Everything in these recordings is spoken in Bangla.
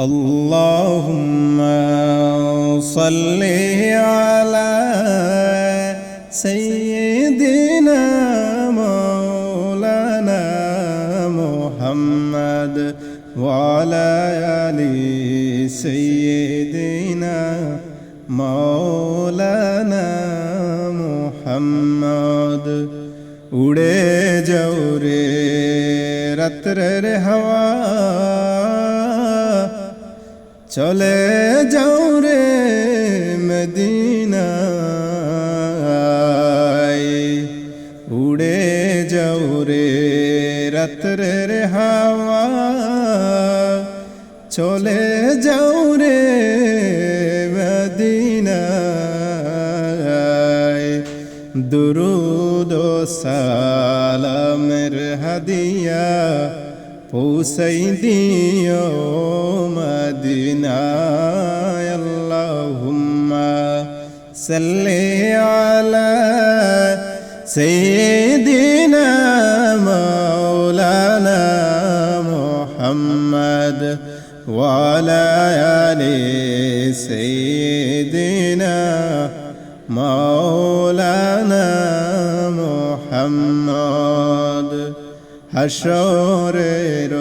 اللهم صل على سيدنا مولانا محمد وعلى آل سيدنا مولانا محمد উড়ে যাও রে রাত্রের হাওয়া চলে যাও রে মদিনায়। উড়ে যাও রে রাত্রের হাওয়া। চলে যাও রে মদিনায়। দুরুদ সালামের হাদিয়া پوسی دیو مدینہ اللہم على سيدنا مولانا محمد وعلى آل سيدنا مولانا محمد. হাসরের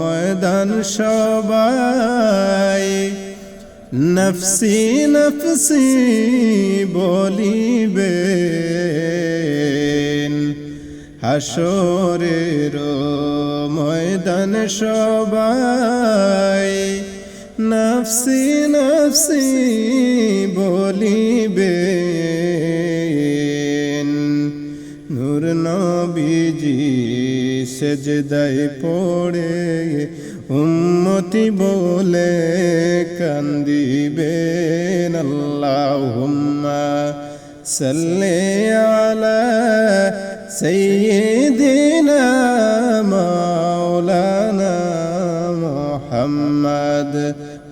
ময়দান সবাই নফসি নফসি বলিবে। হাসরের ময়দান সবাই নফসি নফসি বলিবে। নূর নবীজি সেজদায় পড়ে উম্মতি বলে কান্দিবেন আল্লাহুম্মা সাল্লি আলা সাইয়্যিদিনা মাওলানা মুহাম্মদ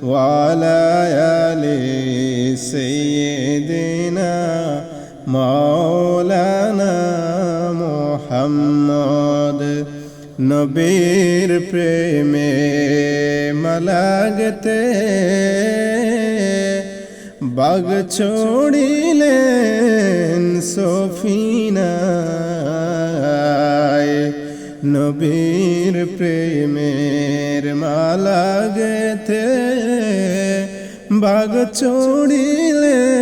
وعلى آل سيدنا مولانا মোহাম্মদ নবীর প্রেমে মালাগতে বাগ ছড়িলেন সফিনায় নবীর প্রেমের মালাগতে বাগ ছড়িলেন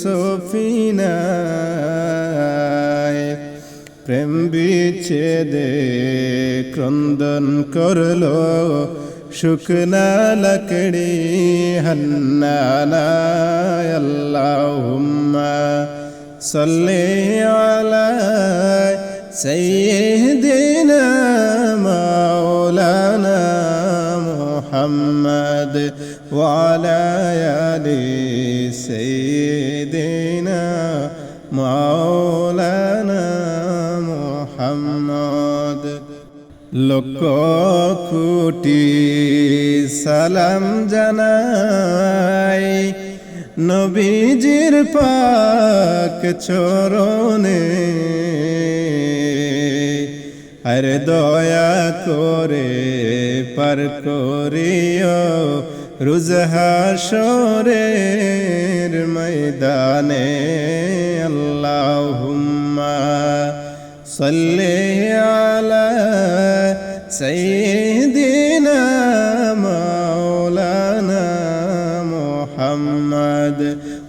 সফিনায় প্রেম বিচ্ছেদে ক্রন্দন করল, শুকনা লকড়ি হন্নানায় আল্লাহুম্মা সাল্লি আলা সাইয়্যিদিনা মাওলানা মুহাম্মদ ওয়া আলা আলি সাইয়্যিদিনা মাওলানা মোহাম্মদ। লক্ষ কোটি সালাম জানাই। নবীজির পাক চরণে। আরে দয়া করে পার করিও রুজহাসরের ময়দানে। আল্লাহুম্মা মুহাম্মদ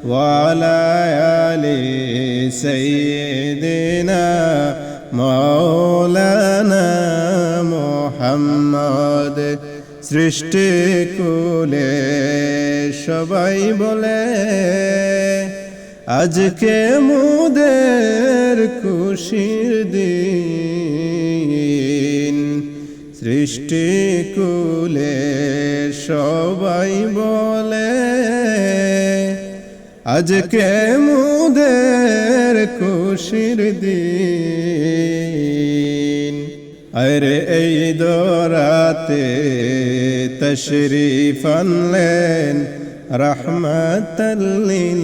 ওয়ালা আলি সাইয়্যিদিনা মাওলানা মুহাম্মদ সৃষ্টি কুলে সবাই বলে আজকে মুদের খুশির দিন। সৃষ্টি কুলে সবাই বলে, আজকে মুদের খুশির দিন। আরে এই দরাতে তশরিফ আনলেন রহমতলিল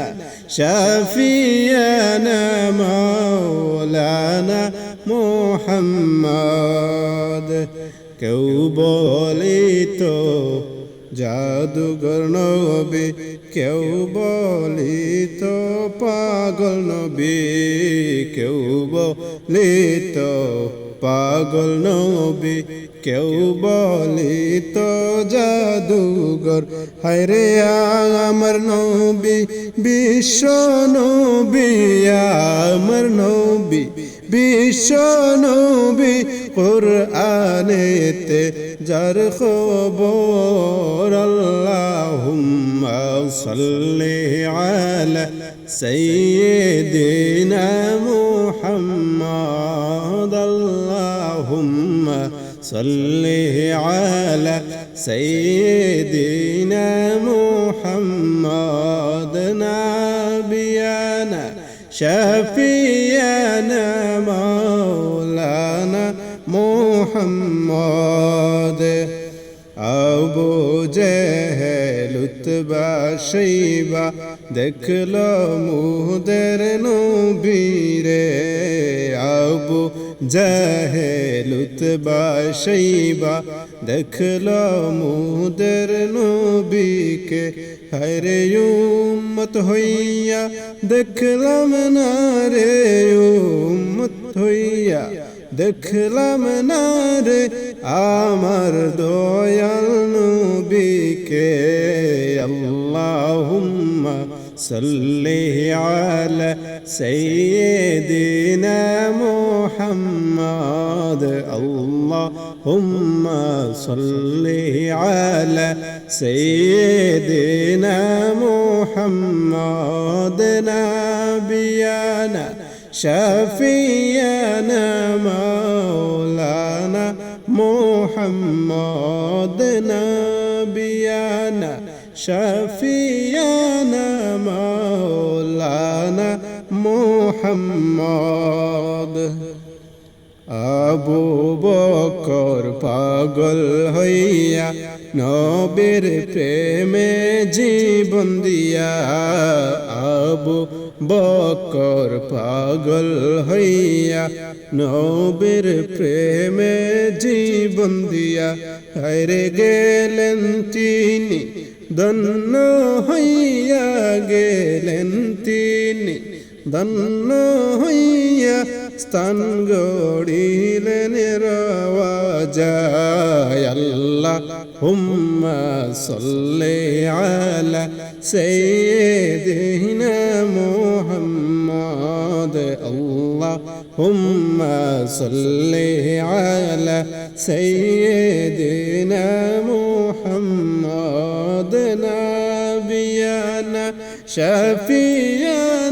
نبينا شفينا مولانا محمد কেউ বলিত জাদুগর নবী কেউ বলিত পাগল নবী কেউ বলিত পাগল নবী কেউ বলিত জাদুগর হায়রে আমার নবী, বিশ্ব নবী, আমার নবী, বিশ্ব নবী, কোরআনেতে যার খবর আল্লাহুম্মা সাল্লি আলা সাইয়্যিদিনা মুহাম্মদ, আল্লাহুম্মা সাল্লি আলা সাইয়্যিদিনা محمد نبينا شفينا مولانا محمد أبو جهل اتبع شيبة دكلا مهدر نبيره أبو জেহেল উতবা শৈবা দেখল মুদের নবীকে হরে উম্মত হইয়া দেখলাম না রে উম্মত হইয়া দেখলাম না রে আমার দয়াল নবীকে আল্লাহুম্মা সাল্লি আলা সাইয়্যিদিনা محمد. اللهم صل على سيدنا محمد نبينا شفينا مولانا محمد نبينا شفينا مولانا মোহাম্মদ। আবু বকর পাগল হইয়া নবীর প্রেমে জীবন দিয়া, আবু বকর পাগল হইয়া নবীর প্রেমে জীবন দিয়া হারে গেলেন তিনি, ধন্য হইয়া গেলেন তিনি। ধন্য হইয়া স্থান গড়িলেন রাজায় আল্লাহ হুম্মা সাল্লি আলা সাইয়্যিদিনা মুহাম্মদ আল্লাহ হুম্মা সাল্লি আলা সাইয়্যিদিনা মুহাম্মদ নাবিয়ানা শাফিয়ানা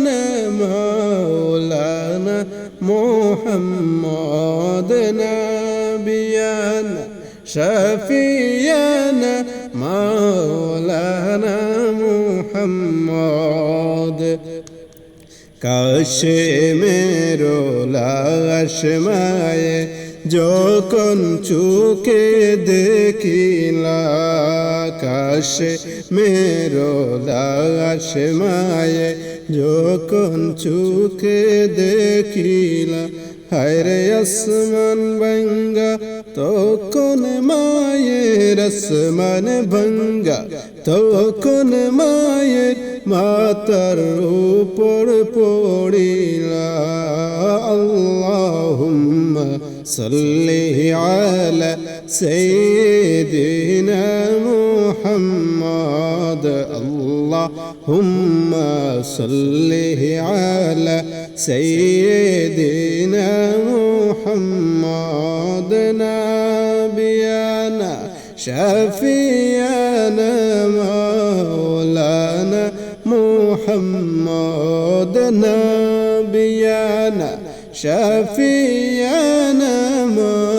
محمد نبينا شفينا مولانا محمد কাশে মেরো লাশ মায়ে যখন চুকে দেখিলা কাশে মেরো লাশ মায়ে যখন চুকে দেখিলা, হায়রে আসমান বঙ্গা তখন মায়ের আসমান ভঙ্গা, তখন মায়ের মাতার উপর পড়িলা। আল্লাহুম্মা সাল্লি আলা সাইয়্যিদিনা মুহাম্মদ। আল্লাহুম্মা صل على سيدنا محمد نبينا شفيعنا مولانا محمد نبينا شفيعنا مولانا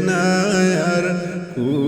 না কোন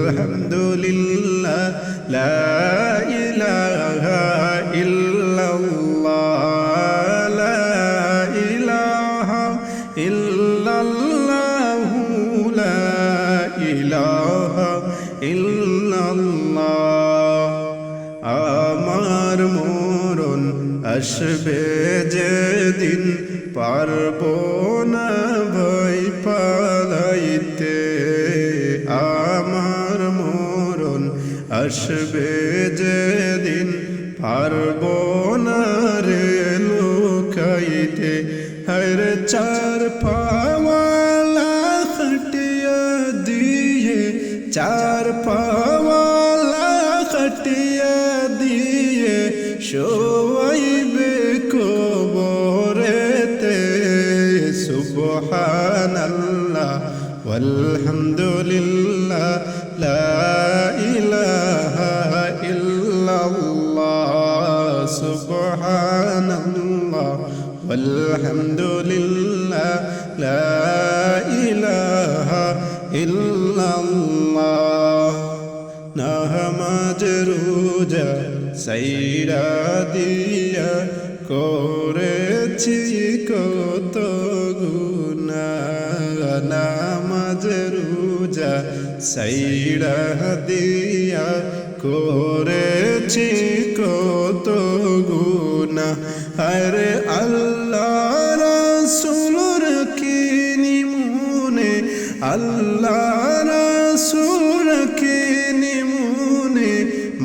আসবে যেদিন পারব না ভয় পালাইতে। আমার মরণ আসবে যেদিন পারব না রে লুকাইতে। হর চার পাওয়ালা খটিয়া দিয়ে চার পাওয়ালা walhamdulillah la ilaha illallah subhanallah walhamdulillah la ilaha illallah নামাজ রোজা সাইরা দিয়া করেছি কত রোজা সাইরা দিয়া করেছি কত গুনা আরে আল্লাহ রাসূলুর কিনি মনে আল্লাহ রাসূল কিনি মনে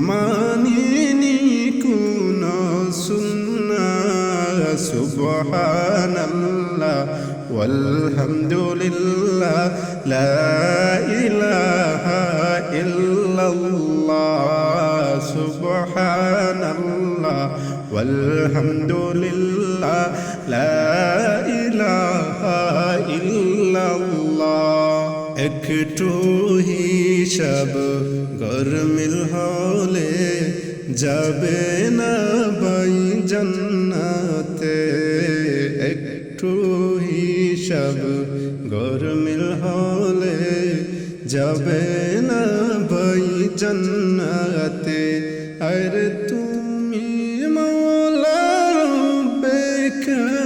মানিনি কোন সুন্না। সুবহানাল্লাহ walhamdulillah la ilaha illallah subhanallah walhamdulillah la ilaha illallah একটু হিসাব গরমিল হলে যাবে না বাই জান্নাতে একটু হিসাব যাবে না ভাই জন্নাতে? আর তুমি মৌলা বেকারিম।